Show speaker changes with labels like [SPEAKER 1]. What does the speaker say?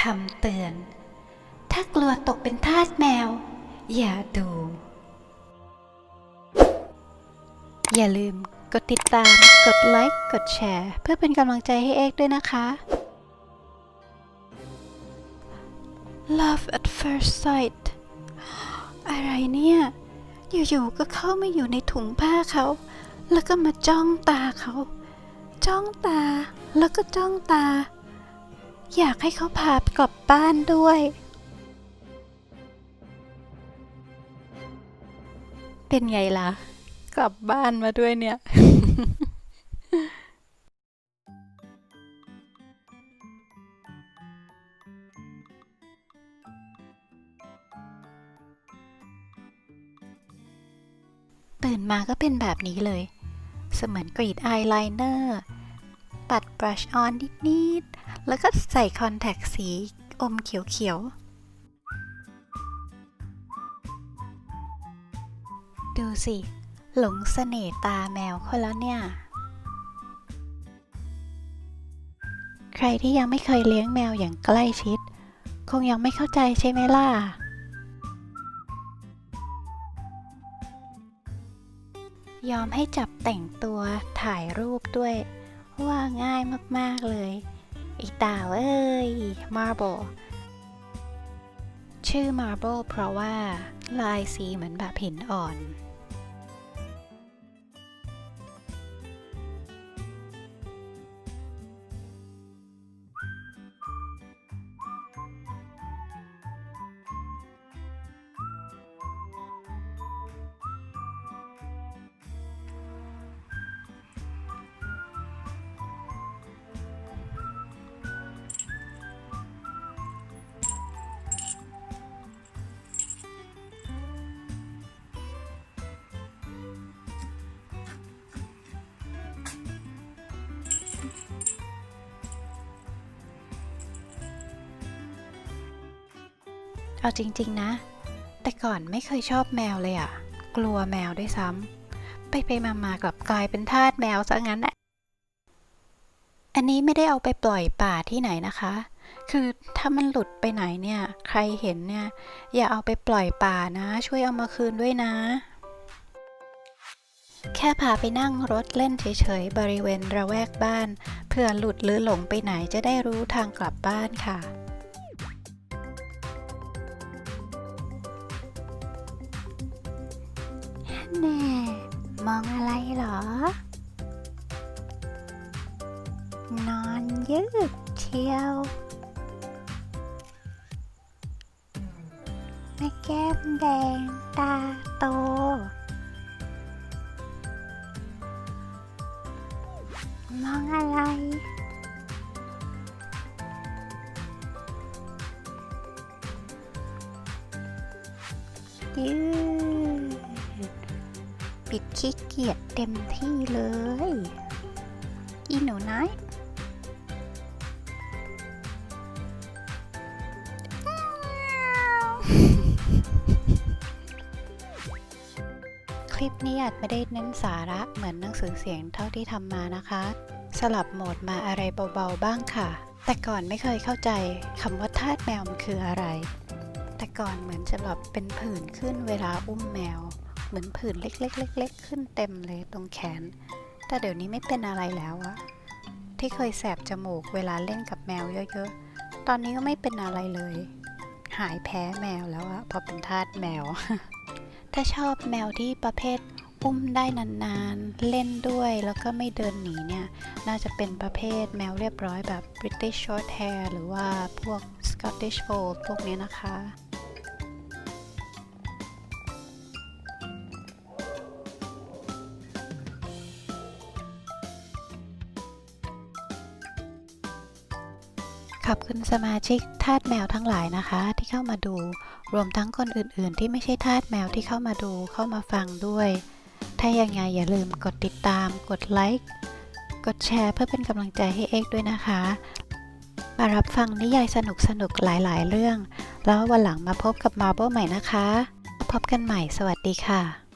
[SPEAKER 1] คำเตือน ถ้ากลัวตกเป็นทาสแมว อย่าดู อย่าลืมกดติดตาม กดไลค์ กดแชร์ เพื่อเป็นกำลังใจให้เอกด้วยนะคะ Love at first sight อะไรเนี่ย อยู่ๆก็เข้ามาอยู่ในถุงผ้าเขา แล้วก็มาจ้องตาเขา จ้องตา แล้วก็จ้องตา อยากให้เขาพากลับบ้านด้วย เป็นไงล่ะ กลับบ้านมาด้วยเนี่ย ตื่นมาก็เป็นแบบนี้เลย เสมือนกรีดอายไลเนอร์ ปัดบรัชออนนิดๆ แล้วก็ใส่คอนแทคสีอมเขียวๆ ดูสิ หลงเสน่ห์ตาแมวคนแล้วเนี่ย ใครที่ยังไม่เคยเลี้ยงแมวอย่างใกล้ชิด คงยังไม่เข้าใจใช่ไหมล่ะยอมให้จับแต่งตัวถ่ายรูปด้วย ว่าง่ายมากๆเลยไอีตาเอ้ย Marble ชื่อ Marble เพราะว่าลายสีเหมือนแบบหินอ่อน เอาจริงๆนะ แต่ก่อนไม่เคยชอบแมวเลยอะ่ะกลัวแมวด้วยซ้ำไปไปมามากลับกลายเป็นทาสแมวซะงั้นแหละอันนี้ไม่ได้เอาไปปล่อยป่าที่ไหนนะคะ คือถ้ามันหลุดไปไหนเนี่ย ใครเห็นเนี่ย อย่าเอาไปปล่อยป่านะ ช่วยเอามาคืนด้วยนะ แค่พาไปนั่งรถเล่นเฉยๆ บริเวณระแวกบ้าน เพื่อหลุดหรือหลงไปไหนจะได้รู้ทางกลับบ้านค่ะ แน่ มองอะไรเหรอ นอนยืดเชียวแม่แก้มแดงตาโต มองอะไรยืด ปิดขี้เกียจเต็มที่เลย อีหนูน้อยคลิปนี้อาจไม่ได้เน้นสาระเหมือนหนังสือเสียงเท่าที่ทำมานะคะ สลับโหมดมาอะไรเบาๆบ้างค่ะ แต่ก่อนไม่เคยเข้าใจคำว่าทาสแมวมันคืออะไร แต่ก่อนเหมือนจะแบบเป็นผื่นขึ้นเวลาอุ้มแมว เหมือนผื่นเล็กๆๆ ขึ้นเต็มเลยตรงแขน แต่เดี๋ยวนี้ไม่เป็นอะไรแล้วอะที่เคยแสบจมูกเวลาเล่นกับแมวเยอะๆ ตอนนี้ก็ไม่เป็นอะไรเลย หายแพ้แมวแล้วอะพอเป็นทาสแมว ถ้าชอบแมวที่ประเภทอุ้มได้นานๆ เล่นด้วยแล้วก็ไม่เดินหนีเนี่ย น่าจะเป็นประเภทแมวเรียบร้อยแบบ British Short Hair หรือว่าพวก Scottish Fold พวกนี้นะคะ ขอบคุณสมาชิกทาสแมวทั้งหลายนะคะ ที่เข้ามาดู รวมทั้งคนอื่นๆ ที่ไม่ใช่ทาสแมวที่เข้ามาดูเข้ามาฟังด้วย ถ้ายังไงอย่าลืมกดติดตาม กดไลค์ กดแชร์เพื่อเป็นกำลังใจให้เอกด้วยนะคะ มารับฟังนิยายสนุกๆหลายๆ เรื่อง แล้ววันหลังมาพบกับมา r บ l e ใหม่นะคะ พบกันใหม่ สวัสดีค่ะ